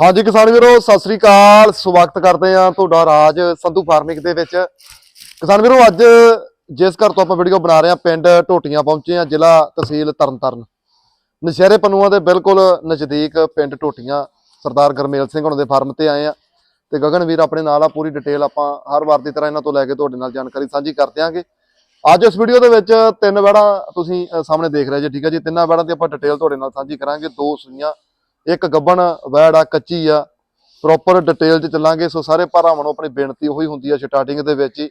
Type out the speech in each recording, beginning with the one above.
ਹਾਂਜੀ ਕਿਸਾਨ ਵੀਰੋ, ਸਤਿ ਸ੍ਰੀ ਅਕਾਲ। ਸਵਾਗਤ ਕਰਦੇ ਆ ਤੁਹਾਡਾ ਰਾਜ ਸੰਧੂ ਫਾਰਮਿੰਗ ਦੇ ਵਿੱਚ। ਕਿਸਾਨ ਵੀਰੋ, ਅੱਜ ਜਿਸ ਘਰ ਤੋਂ ਆਪਾਂ ਵੀਡੀਓ ਬਣਾ ਰਹੇ ਆ ਪਿੰਡ ਟੋਟੀਆਂ ਪਹੁੰਚੇ ਆ ਜ਼ਿਲ੍ਹਾ ਤਹਿਸੀਲ ਤਰਨਤਾਰਨ। ਨਸ਼ਹਿਰੇ ਪਨੂਆ ਦੇ ਬਿਲਕੁਲ ਨਜ਼ਦੀਕ ਪਿੰਡ ਟੋਟੀਆਂ ਸਰਦਾਰ ਗਰਮੇਲ ਸਿੰਘ ਹੁਣ ਦੇ ਫਾਰਮ ਤੇ ਆਏ ਆ ਤੇ ਗਗਨ ਵੀਰ ਆਪਣੇ ਨਾਲ ਆ, ਪੂਰੀ ਡਿਟੇਲ ਆਪਾਂ ਹਰ ਵਾਰ ਦੀ ਤਰ੍ਹਾਂ ਇਹਨਾਂ ਤੋਂ ਲੈ ਕੇ ਤੁਹਾਡੇ ਨਾਲ ਜਾਣਕਾਰੀ ਸਾਂਝੀ ਕਰ ਦਿਆਂਗੇ। ਅੱਜ ਇਸ ਵੀਡੀਓ ਦੇ ਵਿੱਚ ਤਿੰਨ ਵੜਾ ਤੁਸੀਂ ਸਾਹਮਣੇ ਦੇਖ ਰਹੇ ਜੀ, ਠੀਕ ਹੈ ਜੀ? ਤਿੰਨਾਂ ਵੜਾਂ ਦੀ ਆਪਾਂ ਡਿਟੇਲ ਤੁਹਾਡੇ ਨਾਲ ਸਾਂਝੀ ਕਰਾਂਗੇ। ਦੋ ਸੂਈਆਂ ਇੱਕ ਗੱਬਣ, ਵੈੜ ਆ, ਕੱਚੀ ਆ ਪ੍ਰੋਪਰ ਡਿਟੇਲ 'ਚ ਚੱਲਾਂਗੇ, ਸੋ ਸਾਰੇ ਭਰਾਵਾਂ ਨੂੰ ਆਪਣੀ ਬੇਨਤੀ ਉਹੀ ਹੁੰਦੀ ਆ ਸਟਾਰਟਿੰਗ ਦੇ ਵਿੱਚ ਹੀ।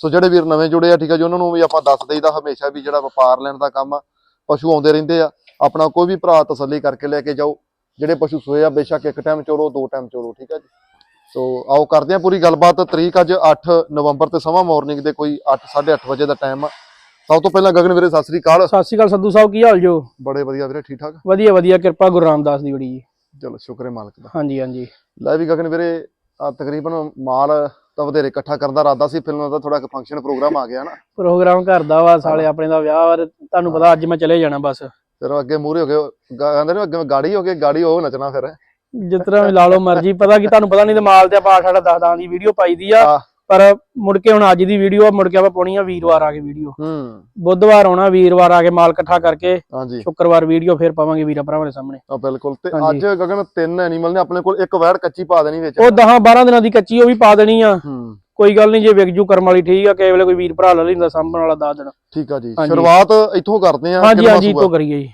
ਸੋ ਜਿਹੜੇ ਵੀਰ ਨਵੇਂ ਜੁੜੇ ਆ, ਠੀਕ ਆ ਜੀ, ਉਹਨਾਂ ਨੂੰ ਵੀ ਆਪਾਂ ਦੱਸ ਦਈਦਾ ਹਮੇਸ਼ਾ ਵੀ ਜਿਹੜਾ ਵਪਾਰ ਲੈਣ ਦਾ ਕੰਮ ਆ, ਪਸ਼ੂ ਆਉਂਦੇ ਰਹਿੰਦੇ ਆ, ਆਪਣਾ ਕੋਈ ਵੀ ਭਰਾ ਤਸੱਲੀ ਕਰਕੇ ਲੈ ਕੇ ਜਾਓ, ਜਿਹੜੇ ਪਸ਼ੂ ਸੋਏ ਆ, ਬੇਸ਼ੱਕ ਇੱਕ ਟਾਈਮ ਚੋਰੋ ਦੋ ਟਾਈਮ ਚੋਰੋ ਠੀਕ ਆ ਜੀ। ਸੋ ਆਓ ਕਰਦੇ ਆ ਪੂਰੀ ਗੱਲਬਾਤ, ਤਰੀਕ ਅੱਜ 8 ਨਵੰਬਰ ਤੇ ਸਮਾਂ ਮਾਰਨਿੰਗ ਦੇ ਕੋਈ 8 8:30 ਵਜੇ ਦਾ ਟਾਈਮ ਆ। ਸਭ ਤੋਂ ਪਹਿਲਾਂ ਗਗਨ ਵੀਰੇ ਸਤਿ ਸ੍ਰੀ ਅਕਾਲ। ਸਤਿ ਸ਼੍ਰੀ ਅਕਾਲ ਸੰਧੂ ਸਾਹਿਬ ਕੀ ਹਾਲ ਜੋ? ਬੜੇ ਵਧੀਆ ਵੀਰੇ ਠੀਕ ਠਾਕ? ਵਧੀਆ ਵਧੀਆ ਕਿਰਪਾ ਗੁਰੂ ਰਾਮਦਾਸ ਦੀ ਬੜੀ ਜੀ। ਚਲੋ ਸ਼ੁਕਰ ਮਾਲਕ ਦਾ। ਹਾਂਜੀ ਹਾਂਜੀ। ਲੈ ਵੀ ਗਗਨ ਵੀਰੇ ਆਹ ਤਕਰੀਬਨ ਮਾਲ ਤਾਂ ਵਧੇਰੇ ਇਕੱਠਾ ਕਰਨ ਦਾ ਇਰਾਦਾ ਸੀ ਫਿਲਮ ਦਾ ਥੋੜਾ ਫੰਕਸ਼ਨ ਪ੍ਰੋਗਰਾਮ ਆ ਗਿਆ ਨਾ। ਪ੍ਰੋਗਰਾਮ ਕਰਦਾ ਵਾ ਸਾਲੇ ਆਪਣੇ ਦਾ ਵਿਆਹ ਵਾ ਤੁਹਾਨੂੰ ਪਤਾ ਅੱਜ ਮੈਂ ਚਲੇ ਜਾਣਾ ਬਸ। ਫਿਰ ਅੱਗੇ ਮੂਹਰੇ ਹੋ ਗਏ ਕਹਿੰਦੇ ਨੇ ਅੱਗੇ ਗਾੜੀ ਹੋ ਗਈ ਗਾੜੀ ਉਹ ਨੱਚਣਾ ਫਿਰ। ਜਿਸ ਤਰ੍ਹਾਂ ਵੀ ਲਾ ਲਓ ਮਰਜ਼ੀ ਪਤਾ ਕੀ ਤੁਹਾਨੂੰ ਪਤਾ ਨਹੀਂ ਤੇ ਮਾਲ ਤੇ ਆਪਾਂ ਸਾਡਾ ਦਸ ਦੀ ਵੀਡੀਓ ਪਾਈ ਦੀ ਆ। ਪਰ ਮੁੜ ਕੇ ਹੁਣ ਅੱਜ ਦੀ ਵੀਡੀਓ ਮੁੜ ਕੇ ਆਪਾਂ ਪਾਉਣੀ ਆ ਵੀਰਵਾਰ ਆ ਕੇ ਵੀਡੀਓ ਹੂੰ। ਬੁੱਧਵਾਰ ਆਉਣਾ ਵੀਰਵਾਰ ਆ ਕੇ ਮਾਲ ਇਕੱਠਾ ਕਰਕੇ ਹਾਂਜੀ। ਸ਼ੁੱਕਰਵਾਰ ਵੀਡੀਓ ਫੇਰ ਪਾਵਾਂਗੇ ਵੀਰਾ ਭਰਾਵਾਂ ਦੇ ਸਾਹਮਣੇ। ਆ ਬਿਲਕੁਲ। ਤੇ। ਅੱਜ ਗਗਨ ਤਿੰਨ ਐਨੀਮਲ ਨੇ ਆਪਣੇ ਕੋਲ ਇੱਕ ਵੈੜ ਕੱਚੀ ਪਾ ਦੇਣੀ ਵਿੱਚ। ਉਹ 10 12 ਦਿਨਾਂ ਦੀ ਕੱਚੀ ਉਹ ਵੀ ਪਾ ਦੇਣੀ ਆ। ਹੂੰ। ਕੋਈ ਗੱਲ ਨਹੀਂ ਜੇ ਵਿਕ ਜੂ ਕਰਮ ਵਾਲੀ ਠੀਕ ਆ ਕਿਸੇ ਵੇਲੇ ਕੋਈ ਵੀਰ ਭਰਾ ਲੈ ਲੈਂਦਾ ਸਾਂਭਣ ਵਾਲਾ ਦੱਸ ਦੇਣਾ ਠੀਕ ਆ ਜੀ। ਸ਼ੁਰੂਆਤ ਇੱਥੋਂ ਕਰਦੇ ਆ ਹਾਂਜੀ ਹਾਂਜੀ ਤੋਂ ਕਰੀਏ ਜੀ।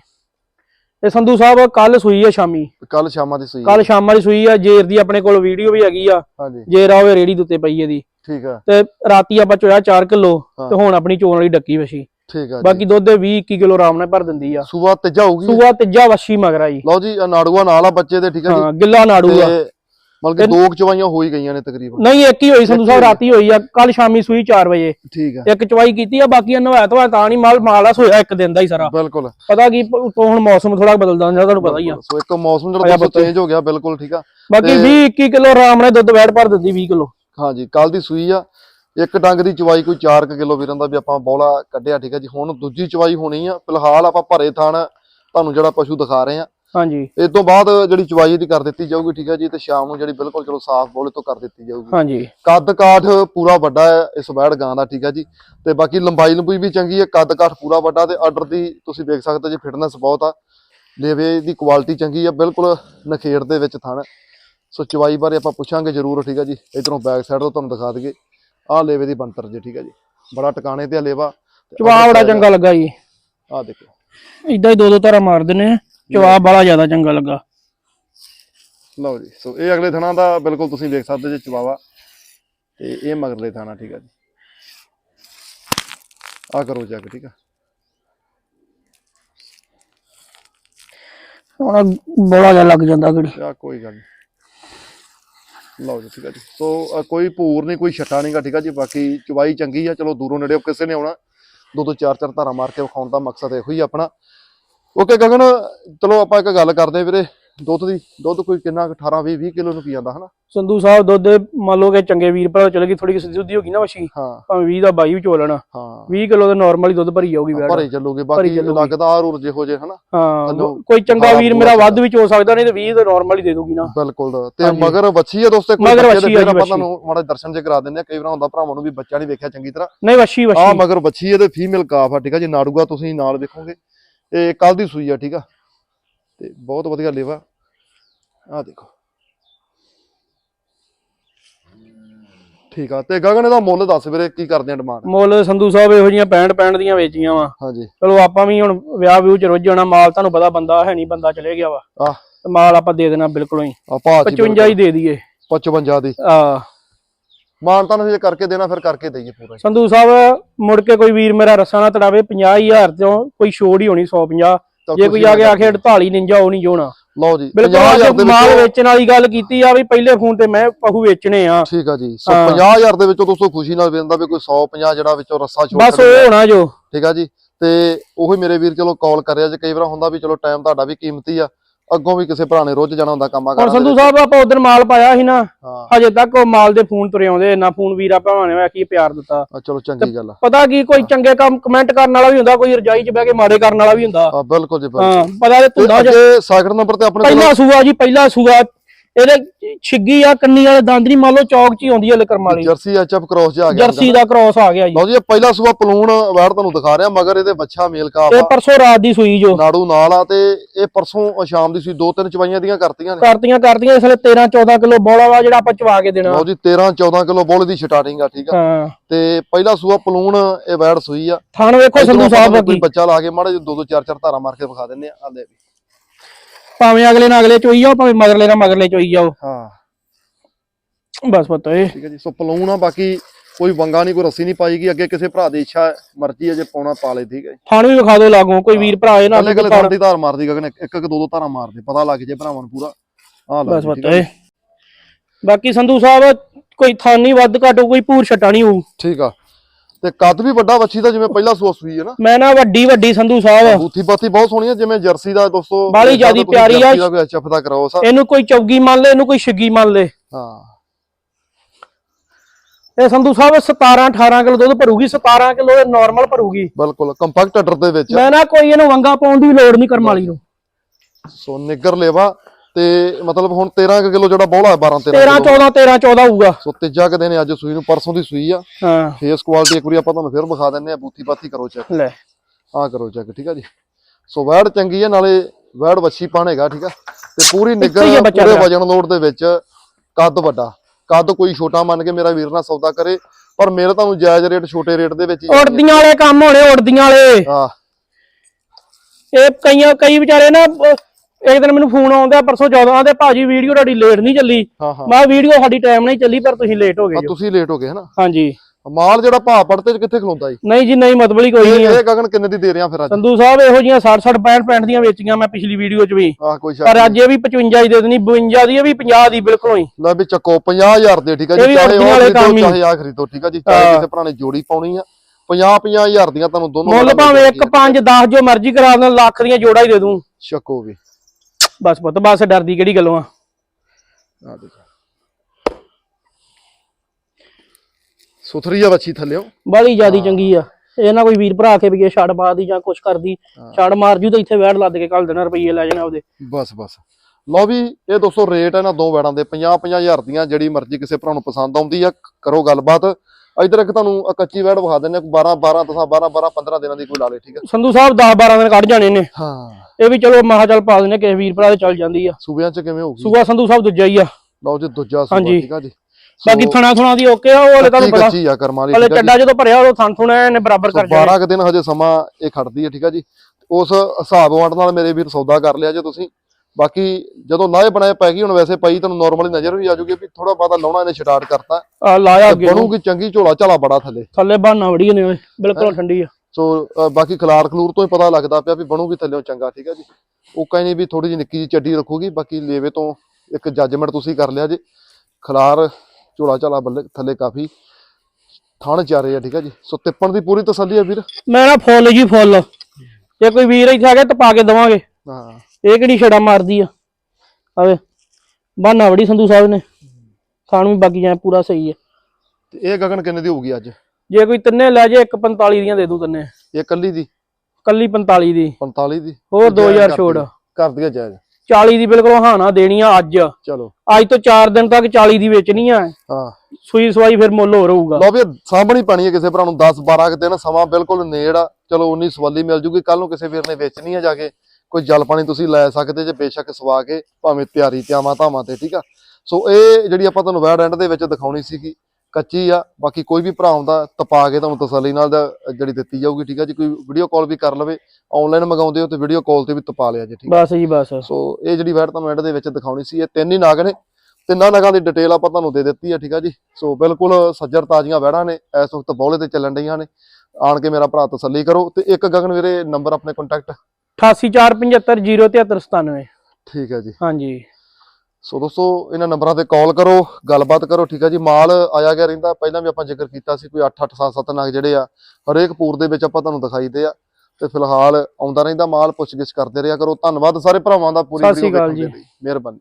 ਤੇ ਸੰਧੂ ਸਾਹਿਬ ਕੱਲ ਸੂਈ ਆ ਸ਼ਾਮੀ। ਕੱਲ ਸ਼ਾਮਾਂ ਦੀ ਸੂਈ। ਕੱਲ ਸ਼ਾਮਾਂ ਦੀ ਸੂਈ ਆ ਜੇਰ ਦੀ ਆਪਣੇ ਕੋਲ ਵੀਡੀਓ ਵੀ ਹੈਗੀ ਆ। ਆ ਉਹ ਰੇੜੀ ਦੇ ਉੱਤੇ ਪਈ ਇਹਦੀ। ਠੀਕ ਆ। ਤੇ ਰਾਤੀ ਆਪਾਂ ਚੋਇਆ 4 ਕਿਲੋ। ਤੇ ਹੁਣ ਆਪਣੀ ਚੋਣ ਵਾਲੀ ਡੱਕੀ ਵਸ਼ੀ ਠੀਕ ਆ ਬਾਕੀ ਦੁੱਧ 20 21 ਕਿਲੋ ਆਰਾਮ ਨਾਲ ਭਰ ਦਿੰਦੀ ਆ। ਸੂਆ ਤੀਜਾ ਹੋਊਗੀ। ਸੂਆ ਤੀਜਾ ਵਸ਼ੀ ਮਗਰਾ ਜੀ। ਲਓ ਜੀ ਨਾੜੂਆ ਨਾਲ ਆ ਬੱਚੇ ਦੇ ਠੀਕ ਆ ਜੀ। ਹਾਂ ਗਿੱਲਾ ਨਾੜੂ ਆ। ਤੇ ਮਤਲਬ ਕਿ ਦੋ ਚਵਾਈਆਂ ਹੋ ਹੀ ਗਈਆਂ ਨੇ ਤਕਰੀਬਨ। ਨਹੀਂ ਇੱਕ ਹੀ ਹੋਈ ਸੰਧੂ ਸਾਹਿਬ ਰਾਤੀ ਹੋਈ ਆ। ਕੱਲ ਸ਼ਾਮੀ ਸੂਈ 4 ਵਜੇ। ਠੀਕ ਆ। ਇੱਕ ਚਵਾਈ ਕੀਤੀ ਆ ਬਾਕੀ ਨਵਾਇਆ ਤੋਂ ਤਾਂ ਨਹੀਂ ਮਾਲ ਮਾਲਾ ਸੋਇਆ ਇੱਕ ਦਿਨ ਦਾ ਹੀ ਸਾਰਾ। ਬਿਲਕੁਲ। ਪਤਾ ਕੀ ਹੁਣ ਮੌਸਮ ਥੋੜਾ ਬਦਲਦਾ ਜਾਂਦਾ ਤੁਹਾਨੂੰ ਪਤਾ ਹੀ ਆ। ਸੋ ਇੱਕ ਮੌਸਮ ਜਿਹੜਾ। ਚੇਂਜ ਹੋ ਗਿਆ ਬਿਲਕੁਲ ਠੀਕ ਆ। ਬਾਕੀ 20 21 ਕਿਲੋ ਆਰਾਮ ਨਾਲ ਦੁੱਧ ਵੈੜ ਭਰ ਦਿੰਦੀ 20 ਕਿਲੋ। ਹਾਂਜੀ ਕੱਲ ਦੀ ਸੂਈ ਆ। ਇੱਕ ਡੰਗ ਦੀ ਚਵਾਈ ਕੋਈ 4 ਕਿਲੋ ਵੀਰਾਂ ਦਾ ਵੀ ਆਪਾਂ ਬੌਲਾ ਕੱਢਿਆ ਠੀਕ ਆ ਜੀ। ਹੁਣ ਦੂਜੀ ਚਵਾਈ ਹੋਣੀ ਆ। ਫਿਲਹਾਲ ਆਪਾਂ ਭਰੇ ਥਾਣ ਤੁਹਾਨੂੰ ਜਿਹੜਾ ਪਸ਼ੂ ਦਿਖਾ ਰਹੇ ਆ। ਹਾਂਜੀ। ਇਸ ਤੋਂ ਬਾਅਦ ਜਿਹੜੀ ਚਵਾਈ ਦੀ ਕਰ ਦਿੱਤੀ ਜਾਊਗੀ ਠੀਕ ਆ ਜੀ। ਤੇ ਸ਼ਾਮ ਨੂੰ ਜਿਹੜੀ ਬਿਲਕੁਲ ਚਲੋ ਸਾਫ਼ ਬੋਲੇ ਤੋਂ ਕਰ ਦਿੱਤੀ ਜਾਊਗੀ। ਹਾਂਜੀ। ਕੱਦ ਕਾਠ ਪੂਰਾ ਵੱਡਾ ਹੈ ਇਸ ਬੈੜ ਗਾਂ ਦਾ ਠੀਕ ਆ ਜੀ। ਤੇ ਬਾਕੀ ਲੰਬਾਈ ਲੰਬੂਈ ਵੀ ਚੰਗੀ ਹੈ ਕੱਦ ਕਾਠ ਪੂਰਾ ਵੱਡਾ ਤੇ ਆਰਡਰ ਦੀ ਤੁਸੀਂ ਦੇਖ ਸਕਦੇ ਜੀ ਫਿਟਨੈਸ ਬਹੁਤ ਆ। ਲੇਵੇ ਦੀ ਕੁਆਲਿਟੀ ਚੰਗੀ ਆ ਬਿਲਕੁਲ ਨਖੇੜ ਦੇ ਵਿੱਚ ਥਣ। ਸੋ ਚਵਾਈ ਬਾਰੇ ਆਪਾਂ ਪੁੱਛਾਂਗੇ ਜ਼ਰੂਰ ਠੀਕ ਆ ਜੀ। ਇਧਰੋਂ ਬੈਕ ਸਾਈਡ ਤੋਂ ਤੁਹਾਨੂੰ ਦਿਖਾ ਦਈਏ। ਆਹ ਲੇਵੇ ਦੀ ਬੰਤਰ ਜੀ ਠੀਕ ਆ ਜੀ। ਬੜਾ ਟਿਕਾਣੇ ਤੇ ਆ ਲੇਵਾ। ਚਵਾ ਬੜਾ ਚੰਗਾ ਲੱਗਾ ਜੀ। ਆ ਦੇਖੋ। ਇਦਾਂ ਹੀ ਦੋ ਦੋ ਧਾਰਾ ਮਾਰ ਦਿੰਨੇ ਆ। ਚਵਾ ਬੜਾ ਜ਼ਿਆਦਾ ਚੰਗਾ ਲੱਗਾ। ਲਓ ਜੀ। ਸੋ ਇਹ ਅਗਲੇ ਥਣਾ ਦਾ ਬਿਲਕੁਲ ਤੁਸੀਂ ਦੇਖ ਸਕਦੇ ਜੀ ਚਵਾਵਾ। ਤੇ ਇਹ ਮਗਰਲੇ ਥਾਣਾ ਠੀਕ ਆ ਜੀ। ਆ ਕਰੋ ਚੈੱਕ ਠੀਕ ਆ। ਹੁਣ ਬੜਾ ਜਿਹਾ ਲੱਗ ਜਾਂਦਾ ਗੜੀ। ਆ ਕੋਈ ਗੱਲ ਨਹੀਂ ਲਓ ਜੀ, ਠੀਕ ਆ ਜੀ। ਸੋ ਕੋਈ ਭੂਰ ਨਹੀਂ, ਕੋਈ ਛੱਟਾ ਨਹੀਂਗਾ, ਠੀਕ ਆ ਜੀ। ਬਾਕੀ ਚਵਾਈ ਚੰਗੀ ਆ, ਚਲੋ ਦੂਰੋਂ ਨੇੜੇ ਕਿਸੇ ਨੇ ਆਉਣਾ। ਦੋ ਦੋ ਚਾਰ ਚਾਰ ਧਾਰਾ ਮਾਰ ਕੇ ਵਿਖਾਉਣ ਦਾ ਮਕਸਦ ਇਹੋ ਹੀ ਆ ਆਪਣਾ। ਓਕੇ, ਗਗਨ, ਚਲੋ ਆਪਾਂ ਇੱਕ ਗੱਲ ਕਰਦੇ ਹਾਂ ਵੀਰੇ। ਦੁੱਧ ਦੀ ਦੁੱਧ ਕੋਈ ਕਿੰਨਾ ਕੁ 18 20 20 ਕਿਲੋ ਨੂੰ ਕੀ ਜਾਂਦਾ ਹਨਾ? ਸੰਧੂ ਸਾਹਿਬ ਦੁੱਧ ਮੰਨ ਲਓ ਕਿ ਚੰਗੇ ਵੀਰ ਭਰਾ ਚਲੇ ਗਈ ਥੋੜੀ ਸਿੱਧੀ ਸੁੱਧੀ ਹੋ ਗਈ ਨਾ ਹਾਂ। ਭਾਵੇਂ 20 ਦਾ 22 ਵੀ ਚੋਲਣਾ ਹਾਂ। 20 ਕਿਲੋ ਦਾ ਨਾਰਮਲੀ ਦੁੱਧ ਭਰੀ ਜਾਊਗੀ ਵੈੜ ਭਰੇ ਚੱਲੂਗੇ ਬਾਕੀ। ਲੱਗਦਾ ਆਰੂਰ ਜਿਹੋ ਜੇ ਹਨਾ? ਹਾਂ ਕੋਈ ਚੰਗਾ ਵੀਰ ਮੇਰਾ। ਵੱਧ ਵੀ ਚੋ ਸਕਦਾ ਨਹੀਂ ਤੇ 20 ਤਾਂ ਨਾਰਮਲੀ ਦੇ ਦੂਗੀ ਨਾ। ਬਿਲਕੁਲ ਤੇ। ਮਗਰ ਬੱਚੀ ਆ ਦੋਸਤੇ ਕੋਈ ਮਗਰ ਵੱਛੀ ਦੇ ਆ ਜੀ, ਆਪਾਂ ਵੱਛੀ। ਤੁਹਾਨੂੰ ਮਾੜਾ ਦਰਸ਼ਨ ਜੇ ਕਰਾ ਦਿੰਦੇ ਆ ਕਈ ਵਾਰ ਹੁੰਦਾ ਭਰਾਵਾਂ ਨੂੰ ਵੀ ਬੱਚਾ ਨਹੀਂ ਵੇਖਿਆ ਚੰਗੀ ਤਰ੍ਹਾਂ। ਨਹੀਂ ਵਸ਼ੀ ਆ ਵਸ਼ੀ ਮਗਰ ਬੱਚੀ ਇਹਦੇ ਫੀਮੇਲ ਕਾਫ ਆ ਠੀਕ ਆ ਜੀ ਨਾੜੂਗਾ ਤੁਸੀਂ ਨਾਲ ਦੇਖੋਗੇ ਇਹ ਕੱਲ ਦੀ ਸੂਈ ਆ ਠੀਕ ਆ। ਤੇ ਬਹੁਤ ਵਧੀਆ ਲੇਵਾ। ਆ ਦੇਖੋ। ਠੀਕ ਆ ਤੇ ਗਗਨ ਇਹਦਾ ਮੁੱਲ ਦੱਸ ਵੀਰੇ ਕੀ ਕਰਦੇ ਆ ਡਿਮਾਂਡ ਮੁੱਲ ਸੰਧੂ ਸਾਹਿਬ ਇਹੋ ਜੀਆਂ 65 65 ਦੀਆਂ ਵੇਚੀਆਂ ਵਾ। ਹਾਂਜੀ। ਚਲੋ ਆਪਾਂ ਵੀ ਹੁਣ ਵਿਆਹ ਵਿਊ ਚ ਰੁੱਝ ਜਾਣਾ ਮਾਲ ਤੁਹਾਨੂੰ ਪਤਾ ਬੰਦਾ ਹੈ ਨਹੀਂ ਬੰਦਾ ਚਲੇ ਗਿਆ ਵਾ। ਆਹ। ਤੇ ਮਾਲ ਆਪਾਂ ਦੇ ਦੇਣਾ ਬਿਲਕੁਲ ਹੀ। ਆ ਭਾਅ 55 ਹੀ ਦੇ ਦਈਏ। 55 ਦੀ। ਆ ਮਾਨ ਤਾਂ ਜੇ ਕਰਕੇ ਦੇਣਾ ਫਿਰ ਕਰਕੇ ਦਈਏ ਪੂਰਾ ਸੰਧੂ ਸਾਹਿਬ ਮੁੜ ਕੇ ਕੋਈ ਵੀਰ ਮੇਰਾ ਰੱਸਾ ਨਾ ਤੜਾਵੇ 50000 ਤੋਂ ਕੋਈ ਛੋੜ ਹੀ ਹੋਣੀ 150 ਤਾਂ ਜੇ ਕੋਈ ਆ ਕੇ ਆਖੇ 48 ਨਿੰਜਾ ਉਹ ਨਹੀਂ ਜੋਣਾ। ਲਓ ਜੀ ਬਿਲਕੁਲ 50000 ਅੱਜ ਦੇ ਮਾਲ ਵਿੱਚੋਂ ਵੇਚਣ ਵਾਲੀ ਗੱਲ ਕੀਤੀ ਆ ਵੀ ਪਹਿਲੇ ਫੋਨ ਤੇ ਮੈਂ ਪਹੂ ਵੇਚਣੇ ਆ। ਠੀਕ ਆ ਜੀ ਸੋ ਹਾਂ। 50000 ਦੇ ਵਿੱਚੋਂ ਦੋਸਤੋ ਖੁਸ਼ੀ ਨਾਲ ਵੇਂਦਾ ਵੀ ਕੋਈ 150 ਜਿਹੜਾ ਵਿੱਚੋਂ ਰੱਸਾ ਛੋੜ ਬਸ ਉਹ ਹੋਣਾ ਜੋ। ਠੀਕ ਆ ਜੀ ਤੇ ਉਹੀ ਮੇਰੇ ਵੀਰ ਚਲੋ ਕਾਲ ਕਰਿਆ ਜੇ ਕਈ ਵਾਰ ਹੁੰਦਾ ਵੀ ਚਲੋ ਟਾਈਮ ਤੁਹਾਡਾ ਵੀ ਕੀਮਤੀ ਆ। ਅੱਗੋਂ ਵੀ ਕਿਸੇ ਭਰਾ ਨੇ ਰੁੱਝ ਜਾਣਾ ਹੁੰਦਾ ਕੰਮਾਂ ਹੁਣ ਕਾਰਾਂ ਦੇ ਸੰਧੂ। ਸਾਹਿਬ ਆਪਾਂ ਉਦੋਂ ਮਾਲ ਪਾਇਆ ਸੀ ਨਾ ਹਾਂ। ਹਜੇ ਤੱਕ ਉਹ ਮਾਲ ਦੇ ਫੋਨ ਤੁਰੇ ਆਉਂਦੇ ਨਾ ਫੋਨ ਵੀਰਾ ਭਰਾਵਾਂ ਨੇ ਕੀ ਪਿਆਰ ਦਿੱਤਾ। ਆ ਚਲੋ ਚੰਗੀ ਗੱਲ ਆ। ਪਤਾ ਕੀ ਕੋਈ ਚੰਗੇ ਕੰਮ ਕਮੈਂਟ ਕਰਨ ਵਾਲਾ ਵੀ ਹੁੰਦਾ ਕੋਈ ਰਜਾਈ 'ਚ ਬਹਿ ਕੇ ਮਾੜੇ ਕਰਨ ਵਾਲਾ ਵੀ ਹੁੰਦਾ। ਆ ਬਿਲਕੁਲ ਜੀ ਬਿਲਕੁਲ। ਹਾਂ ਪਤਾ ਤੇ ਧੁੰਦਾ ਅੱਗੇ ਸੈਕਿੰਡ ਨੰਬਰ ਤੇ ਆਪਣੇ ਪਹਿਲਾ ਸੂਆ ਜੀ ਪਹਿਲਾ ਸੂਆ ਇਹਦੇ ਛਿੱਗੀ ਆ ਕੰਨੀ ਵਾਲੇ ਦੰਦ ਨਹੀਂ ਮੰਨ ਲਓ ਚੌਕ 'ਚ ਹੀ ਆਉਂਦੀ ਆ ਲਕਰਮ ਵਾਲੀ ਜਰਸੀ ਐਚਐਫ ਕ੍ਰੋਸ ਜਾ ਗਿਆ ਜਰਸੀ ਦਾ ਕ੍ਰਾਸ ਆ ਗਿਆ ਜੀ। ਲਓ ਜੀ ਇਹ ਪਹਿਲਾ ਸੂਆ ਪਲੂਣ ਵੈੜ ਤੁਹਾਨੂੰ ਦਿਖਾ ਰਿਹਾ ਮਗਰ ਇਹਦੇ ਬੱਚਾ ਮੇਲ ਕਾਫ ਇਹ ਆ। ਪਰਸੋਂ ਰਾਤ ਦੀ ਸੂਈ ਜੋ। ਨਾੜੂ ਨਾਲ ਆ ਤੇ ਇਹ ਪਰਸੋਂ ਸ਼ਾਮ ਦੀ ਸੂਈ ਦੋ ਤਿੰਨ ਚਵਾਈਆਂ ਦੀਆਂ ਕਰਤੀਆਂ ਨੇ। ਕਰਤੀਆਂ ਕਰਤੀਆਂ ਇਸ ਵੇਲੇ 13 14 ਕਿਲੋ ਬੋਲਾ ਵਾ ਜਿਹੜਾ ਆਪਾਂ ਚਵਾ ਕੇ ਦੇਣਾ। ਲਓ ਜੀ 13 14 ਕਿਲੋ ਬੋਲੇ ਦੀ ਸਟਾਰਟਿੰਗ ਆ ਠੀਕ ਆ। ਹਾਂ। ਤੇ ਪਹਿਲਾ ਸੂਆ ਪਲੂਣ ਇਹ ਵੈੜ ਸੂਈ ਆ। ਥਣ ਵੇਖੋ ਸੰਧੂ ਸਾਹਿਬ ਕੋਈ ਬੱਚਾ ਲਾ ਕੇ ਮਾੜੇ ਜਿਹੇ ਦੋ ਦੋ ਚਾਰ ਚਾਰ ਧਾਰਾਂ ਮਾਰ ਕੇ ਵਿਖਾ ਦਿੰਨੇ ਆ ਵੀ। ਭਾਵੇਂ ਅਗਲੇ ਨਾਲ ਅਗਲੇ ਚੋਈ ਜਾਓ ਭਾਵੇਂ ਮਗਰਲੇ ਨਾਲ ਮਗਰਲੇ ਚੋਈ ਜਾਓ ਹਾਂ। ਬਸ ਪਤਾ ਇਹ ਠੀਕ ਹੈ ਜੀ ਸੋ ਪਲੂਣ ਆ ਬਾਕੀ ਕੋਈ ਵੰਗਾ ਨਹੀਂ ਕੋਈ ਰੱਸੀ ਨਹੀਂ ਪਾਈਗੀ ਅੱਗੇ ਕਿਸੇ ਭਰਾ ਦੀ ਇੱਛਾ ਮਰਜ਼ੀ ਹੈ ਜੇ ਪਾਉਣਾ ਪਾ ਲੇ ਠੀਕ ਹੈ ਥਣ ਵੀ ਵਿਖਾ ਦਿਓ ਲਾਗੋਂ ਕੋਈ ਵੀਰ ਭਰਾ ਇਹ ਨਾਲ ਕੱਲੇ ਕੱਲੇ ਥਾਂ ਦੀ ਧਾਰ ਮਾਰਦੀ ਗਗਨ ਇੱਕ ਇੱਕ ਦੋ ਦੋ ਧਾਰਾਂ ਮਾਰਦੇ ਪਤਾ ਲੱਗ ਜੇ ਭਰਾਵਾਂ ਨੂੰ ਪੂਰਾ। ਆ ਲਓ ਬਸ ਪਤਾ ਇਹ ਬਾਕੀ ਸੰਧੂ ਸਾਹਿਬ ਕੋਈ ਥਣ ਨਹੀਂ ਵੱਧ ਘੱਟ ਕੋਈ ਪੂਰ ਛਟਾ ਨਹੀਂ ਹੋਊ। ਠੀਕ ਆ। ਤੇ ਕੱਦ ਵੀ ਵੱਡਾ ਵੱਛੀ ਦਾ ਜਿਵੇਂ ਪਹਿਲਾ ਸੂਆ ਸੂਈ ਹੈ ਨਾ। ਮੈਂ ਨਾ ਵੱਡੀ ਵੱਡੀ ਸੰਧੂ ਸਾਹਿਬ। ਬੂਥੀ ਬਾਤੀ ਬਹੁਤ ਸੋਹਣੀ ਹੈ ਜਿਵੇਂ ਜਰਸੀ ਦਾ ਦੋਸਤੋ ਹਿਸਾਬ ਜ਼ਿਆਦੀ ਪਿਆਰੀ ਆ। ਜਰਸੀ ਦਾ ਕੋਈ ਐਚਐਫ ਦਾ ਕਰਾਓ ਸਾ ਇਹਨੂੰ ਕੋਈ ਚੌਗੀ ਮੰਨ ਲੇ ਇਹਨੂੰ ਕੋਈ ਛਿੱਗੀ ਮੰਨ ਲੇ। ਹਾਂ। ਇਹ ਸੰਧੂ ਸਾਹਿਬ 17 18 ਕਿਲੋ ਦੁੱਧ ਭਰੂਗੀ 17 ਕਿਲੋ ਇਹ ਨਾਰਮਲ ਭਰੂਗੀ। ਬਿਲਕੁਲ ਕੰਪੈਕਟ ਅਡਰ ਦੇ ਵਿੱਚ। ਮੈਂ ਨਾ ਕੋਈ ਇਹਨੂੰ ਵੰਗਾ ਪਾਉਣ ਦੀ ਲੋੜ ਨਹੀਂ ਕਰਮ ਵਾਲੀ ਨੂੰ। ਸੋ ਨਿੱਗਰ ਲੇਵਾ ਤੇ ਮਤਲਬ ਹੁਣ 13 ਕਿਲੋ ਜਿਹੜਾ ਬੋਲਾ 12 13 13 ਕਿਲੋ। 14 13 14 ਹੋਊਗਾ। ਸੋ ਤੀਜਾ ਕਦੇ ਨੇ ਅੱਜ ਸੂਈ ਨੂੰ ਪਰਸੋਂ ਦੀ ਸੂਈ ਆ। ਹਾਂ। ਫੇਸ ਕੁਆਲਿਟੀ ਇੱਕ ਵਾਰੀ ਆਪਾਂ ਤੁਹਾਨੂੰ ਫਿਰ ਵਿਖਾ ਦਿੰਨੇ ਆ ਬੂਥੀ ਬਾਤੀ ਕਰੋ ਚੈੱਕ ਲੈ। ਆਹ ਕਰੋ ਚੈੱਕ ਠੀਕ ਆ ਜੀ? ਸੋ ਵੈੜ ਚੰਗੀ ਆ ਨਾਲੇ ਵੈੜ ਵੱਛੀ ਪਾਣੇਗਾ ਠੀਕ ਆ? ਤੇ ਪੂਰੀ ਨਿੱਗਰ ਆ ਪੂਰੇ। ਵਜਨ ਲੋਡ ਦੇ ਵਿੱਚ ਕੱਦ ਵੱਡਾ। ਕੱਦ ਕੋਈ ਛੋਟਾ ਮੰਨ ਕੇ ਮੇਰਾ ਵੀਰ ਨਾਲ ਸੌਦਾ ਕਰੇ ਪਰ ਮੇਰੇ ਤੁਹਾਨੂੰ ਜਾਇਜ਼ ਰੇਟ ਛੋਟੇ ਰੇਟ ਦੇ ਵਿੱਚ ਉੜਦੀਆਂ ਵਾਲੇ ਕੰਮ ਹੋਣੇ ਉੜਦੀਆਂ ਵਾਲੇ। ਹਾਂ। ਇਹ ਕਈਆਂ ਕਈ ਵਿਚਾਰੇ ਨਾ ਇੱਕ ਦਿਨ ਮੈਨੂੰ ਫੋਨ ਆਉਂਦਾ ਪਰਸੋਂ 14 ਤੇ ਭਾਜੀ ਵੀਡੀਓ ਤੁਹਾਡੀ ਲੇਟ ਨਹੀਂ ਚੱਲੀ। ਮੈਂ ਵੀਡੀਓ ਸਾਡੀ ਟਾਈਮ ਨਹੀਂ ਚੱਲੀ ਪਰ ਤੁਸੀਂ ਲੇਟ ਹੋ ਗਏ ਤੁਸੀਂ ਲੇਟ ਹੋ ਗਏ ਹਨਾ? ਹਾਂਜੀ। ਮਾਲ ਜਿਹੜਾ ਭਾਅ ਪੜਤੇ ਚ ਕਿੱਥੇ ਖਲੋਂਦਾ ਜੀ? ਨਹੀਂ ਜੀ ਨਹੀਂ ਮਤਲਬ ਹੀ ਕੋਈ ਨਹੀਂ। ਇਹ ਗਗਨ ਕਿੰਨੇ ਦੀ ਦੇ ਰਿਆਂ ਫਿਰ ਅੱਜ? ਸੰਧੂ ਸਾਹਿਬ ਇਹੋ ਜੀਆਂ 60 60 65 65 ਦੀਆਂ ਵੇਚੀਆਂ ਮੈਂ ਪਿਛਲੀ ਵੀਡੀਓ 'ਚ ਵੀ। ਪਰ ਅੱਜ ਇਹ ਵੀ 55 ਦੀ ਦੇ ਦੇਣੀ 52 ਦੀ ਇਹ ਵੀ 50 ਦੀ ਬਿਲਕੁਲ ਹੀ। ਲੈ ਵੀ ਚੱਕੋ 50000 ਦੇ ਠੀਕ ਆ ਜੀ। ਚਾਹੇ ਉਹ। ਚਾਹੇ ਆ ਖਰੀਦੋ ਠੀਕ ਆ ਜੀ। ਚਾਹੇ। ਕਿਸੇ ਭਰਾ ਨੇ ਜੋੜੀ ਪਾਉਣੀ ਆ। 50 50000 ਦੀਆਂ ਤੁਹਾਨੂੰ ਦੋਨੋਂ ਮੁੱਲ ਭਾਵੇਂ ਮਿਲ 1 5 10 ਜੋ ਮਰਜ਼ੀ ਕਰਾ ਦੇਣ ਲੱਖ ਦੀਆਂ ਜੋੜਾ ਹੀ ਦੇ ਦੂੰ। ਚੱਕੋ ਵੀ। ਬਸ ਪੁੱਤ ਬਸ ਡਰਦੀ ਕਿਹੜੀ ਗੱਲੋਂ ਆ? ਆ ਦੇਖੋ। ਸੁਥਰੀ ਆ ਵੱਛੀ ਥੱਲਿਓ ਬੜੀ ਜਿਆਦੀ ਚੰਗੀ ਆ। ਇਹ ਨਾ ਕੋਈ ਵੀਰ ਭਰਾ ਕੇ ਵੀ ਇਹ ਛੱਡ ਬਾਦੀ ਜਾਂ ਕੁਛ ਕਰਦੀ ਛੱਡ ਮਾਰ ਜੂ ਤਾਂ ਇੱਥੇ ਵੈੜ ਲੱਦ ਕੇ ਕੱਲ ਦੇਣਾ ਰੁਪਈਏ ਲੈ ਜਾਣਾ ਉਹਦੇ। ਬਸ ਬਸ। ਲਓ ਵੀ ਇਹ ਦੋਸਤੋ ਰੇਟ ਹੈ ਨਾ ਦੋ ਵੈੜਾਂ ਦੇ 50 50000 ਦੀਆਂ ਜਿਹੜੀ ਮਰਜ਼ੀ ਕਿਸੇ ਭਰਾ ਨੂੰ ਪਸੰਦ ਆਉਂਦੀ ਆ ਕਰੋ ਗੱਲਬਾਤ। ਇਧਰ ਇੱਕ ਤੁਹਾਨੂੰ ਕੱਚੀ ਵੈੜ ਵਿਖਾ ਦਿੰਦੇ 12 12 10 12 12 15 ਦਿਨਾਂ ਦੀ ਕੋਈ ਲਾ ਲੇ ਠੀਕ ਹੈ? ਸੰਧੂ ਸਾਹਿਬ 10 12 ਦਿਨ ਕੱਢ ਜਾਣੇ ਨੇ। ਹਾਂ। ਇਹ ਵੀ ਚਲੋ ਮਹਾ ਚੱਲ ਪਾ ਦਿੰਦੇ ਕਿਸੇ ਵੀਰ ਭਰਾ ਦੇ ਚੱਲ ਜਾਂਦੀ ਆ। ਸੂਬਿਆਂ ਚ ਕਿਵੇਂ ਹੋਊਗੀ? ਸੂਆ ਸੰਧੂ ਸਾਹਿਬ ਦੂਜਾ ਹੀ ਆ। ਲਓ ਜੀ ਦੂਜਾ ਸੂਬਾ। ਠੀਕ ਆ ਜੀ। ਬਾਕੀ ਥਣਾ ਥੁਣਾ ਦੀ ਓਕੇ ਆ ਉਹ ਹਲੇ ਤੁਹਾਨੂੰ ਪਤਾ। ਕੱਚੀ ਆ ਕਰਮਾਂ ਵਾਲੀ ਹਲੇ ਆ। ਚੱਡਾ ਜਦੋਂ ਭਰਿਆ ਉਹ ਥਣ ਥੁਣਾ ਨੇ ਬਰਾਬਰ ਕਰ ਜਾਣਾ। 12 ਕੁ ਦਿਨ ਹਜੇ ਸਮਾਂ ਇਹ ਖੜਦੀ ਹੈ ਠੀਕ ਆ ਜੀ। ਉਸ ਹਿਸਾਬ ਵੰਡ ਨਾਲ ਮੇਰੇ ਵੀਰ ਸੌਦਾ ਕਰ ਲਿਆ ਜੇ ਤੁਸੀਂ। ਬਾਕੀ ਜਦੋਂ ਲਾਏ ਬਣਾਏ ਪੈ ਗਈ ਹੁਣ ਵੈਸੇ ਪਈ ਤੁਹਾਨੂੰ ਨਾਰਮਲੀ ਨਜ਼ਰ ਵੀ ਆ ਜੂਗੀ ਵੀ ਥੋੜਾ ਬਾਤਾ ਲਾਉਣਾ ਇਹਨੇ ਸਟਾਰਟ ਕਰਤਾ। ਆ ਲਾਇਆ ਅੱਗੇ ਨੂੰ। ਬਣੂਗੀ ਚੰਗੀ ਝੋਲਾ ਝਾਲਾ ਬੜਾ ਥੱਲੇ। ਥੱਲੇ ਬਾਨਾ ਵੜੀ ਨੇ ਓਏ ਬਿਲਕੁਲ ਠੰਡੀ ਆ। ਸੋ ਅ, ਬਾਕੀ ਖਲਾਰ ਖਲੂਰ ਤੋਂ ਹੀ ਪਤਾ ਲੱਗਦਾ ਪਿਆ ਵੀ ਬਣੂਗੀ ਥੱਲੇੋਂ ਚੰਗਾ ਠੀਕ ਆ ਜੀ। ਉਹ ਕਹਿੰਦੀ ਵੀ ਥੋੜੀ ਜਿਹੀ ਨਿੱਕੀ ਜਿਹੀ ਚੱਡੀ ਰੱਖੂਗੀ ਬਾਕੀ ਲੇਵੇ ਤੋਂ ਇੱਕ ਜੱਜਮੈਂਟ ਤੁਸੀਂ ਕਰ ਲਿਆ ਜੀ। ਖਲਾਰ ਝੋਲਾ ਝਾਲਾ ਬੱਲੇ ਥੱਲੇ ਕਾਫੀ ਥਣ ਚਾਰੇ ਆ ਠੀਕ ਆ ਜੀ। ਸੋ ਤਿੱਪਣ ਦੀ ਪੂਰੀ ਤਸੱਲੀ ਆ ਵੀਰ? ਮੈਂ ਨਾ ਫੁੱਲ ਜੀ ਫੁੱਲ। ਜੇ ਕੋਈ ਵੀਰ ਇੱਥੇ ਆ ਗਿਆ ਤਾਂ ਪਾ ਕੇ ਦਵਾਂਗੇ। ਹਾਂ। ਇਹ ਕਿਹੜੀ ਛੜਾ ਮਾਰਦੀ ਆ? ਆਵੇ ਬਾਨਾ ਵੜੀ ਸੰਧੂ ਸਾਹਿਬ ਨੇ। ਖਾਣ ਵੀ ਬਾਕੀ ਜਾਂ ਪੂਰਾ ਸਹੀ ਹੈ ਤੇ ਇਹ ਗਗਨ ਕਿੰਨੇ ਦੀ ਹੋਊਗੀ ਅੱਜ? ਜੇ ਕੋਈ ਤਿੰਨੇ ਲੈ ਜੇ ਇੱਕ 45 ਦੀਆਂ ਦੇ ਦੂੰ ਤਿੰਨੇ। ਇਹ ਕੱਲੀ ਦੀ? ਕੱਲੀ 45 ਦੀ। 45 ਦੀ? ਹੋਰ ਜਾਇਜ਼ 2000 ਕਰ ਛੋੜ। ਕਰ ਦਿਆ ਜਾਇਜ਼। 40 ਦੀ ਬਿਲਕੁਲ ਹਾਨਾ ਦੇਣੀ ਆ ਅੱਜ। ਚਲੋ। ਅੱਜ ਤੋਂ 4 ਦਿਨ ਤੱਕ 40 ਦੀ ਵੇਚਣੀ ਆ। ਹਾਂ। ਸੂਈ ਸਵਾਈ ਫਿਰ ਮੁੱਲ ਹੋਰ ਹੋਊਗਾ। ਲਓ ਵੀ ਸਾਂਭਣੀ ਪੈਣੀ ਹੈ ਕਿਸੇ ਭਰਾ ਨੂੰ 10 12 ਕੁ ਦਿਨ ਸਮਾਂ ਬਿਲਕੁਲ ਨੇੜ। ਆ ਚਲੋ ਉਨੀ ਸਵਾਲੀ ਮਿਲ ਜੂਗੀ। ਕੱਲ ਨੂੰ ਕਿਸੇ ਵੀਰ ਨੇ ਵੇਚਣੀ ਆ ਜਾ ਕੇ। ਕੋਈ ਜਲ ਪਾਣੀ ਤੁਸੀਂ ਲੈ ਸਕਦੇ ਜੇ ਬੇਸ਼ੱਕ ਸਵਾ ਕੇ ਭਾਵੇਂ ਤਿਆਰੀ ਤਿਆਵਾਂ ਧਾਵਾਂ ਤੇ ਠੀਕ ਆ? ਸੋ ਇਹ ਜਿਹੜੀ ਆਪਾਂ ਤੁਹਾਨੂੰ ਵੈਡ ਐਂਡ ਦੇ ਵਿੱਚ ਦਿਖਾਉਣੀ ਸੀਗੀ ਕੱਚੀ ਆ ਬਾਕੀ ਕੋਈ ਵੀ ਭਰਾ ਆਉਂਦਾ ਤਪਾ ਕੇ ਤੁਹਾਨੂੰ ਤਸੱਲੀ ਨਾਲ ਜਿਹੜੀ ਦਿੱਤੀ ਜਾਊਗੀ ਠੀਕ ਆ ਜੀ? ਕੋਈ ਵੀਡੀਓ ਕਾਲ ਵੀ ਕਰ ਲਵੇ ਆਨਲਾਈਨ ਮੰਗਾਉਂਦੇ ਹੋ ਤੇ ਵੀਡੀਓ ਕਾਲ ਤੇ ਵੀ ਤਪਾ ਲਿਆ ਜੇ ਠੀਕ ਆ? ਬਸ ਜੀ ਬਸ। ਸੋ ਇਹ ਜਿਹੜੀ ਵੈਟ ਤੁਹਾਨੂੰ ਐਂਡ ਦੇ ਵਿੱਚ ਦਿਖਾਉਣੀ ਸੀ ਇਹ ਤਿੰਨ ਹੀ ਨਾਗ ਨੇ ਤਿੰਨਾਂ ਨਗਾਂ ਦੀ ਡਿਟੇਲ ਆਪਾਂ ਤੁਹਾਨੂੰ ਦੇ ਦਿੱਤੀ ਹੈ ਠੀਕ ਆ ਜੀ? ਸੋ ਬਿਲਕੁਲ ਸੱਜਰ ਤਾਜ਼ੀਆਂ ਵੈੜਾਂ ਨੇ ਇਸ ਵਕਤ ਬੌਲੇ ਤੇ ਚੱਲਣ ਡਈਆਂ ਨੇ। ਆਣ ਕੇ ਮੇਰਾ ਭਰਾ ਤਸੱਲੀ ਕਰੋ ਤੇ ਇੱਕ ਗਗਨ ਵੀਰੇ ਨੰਬਰ ਆਪਣੇ ਕੰਟੈਕਟ 8847507397 ਠੀਕ ਹੈ ਜੀ। ਹਾਂਜੀ। ਸੋ ਦੋਸਤੋ ਇਹਨਾਂ ਨੰਬਰਾਂ ਤੇ ਕਾਲ ਕਰੋ ਗੱਲਬਾਤ ਕਰੋ ਠੀਕ ਹੈ ਜੀ। ਮਾਲ ਆਇਆ ਗਿਆ ਰਹਿੰਦਾ। ਪਹਿਲਾਂ ਵੀ ਆਪਾਂ ਜ਼ਿਕਰ ਕੀਤਾ ਸੀ ਕੋਈ 8 8 7 7 ਨਗ ਜਿਹੜੇ ਆ ਹਰੇਕ ਪੂਰ ਦੇ ਵਿੱਚ ਆਪਾਂ ਤੁਹਾਨੂੰ ਦਿਖਾਈਦੇ ਆ। ਤੇ ਫਿਲਹਾਲ ਆਉਂਦਾ ਰਹਿੰਦਾ ਮਾਲ ਪੁੱਛਗਿੱਛ ਕਰਦੇ ਰਿਹਾ ਕਰੋ। ਧੰਨਵਾਦ ਸਾਰੇ ਭਰਾਵਾਂ ਦਾ ਪੂਰੀ ਵੀਡੀਓ ਦੇਖਣ ਦੇ। ਲਈ। ਮਿਹਰਬਾਨੀ।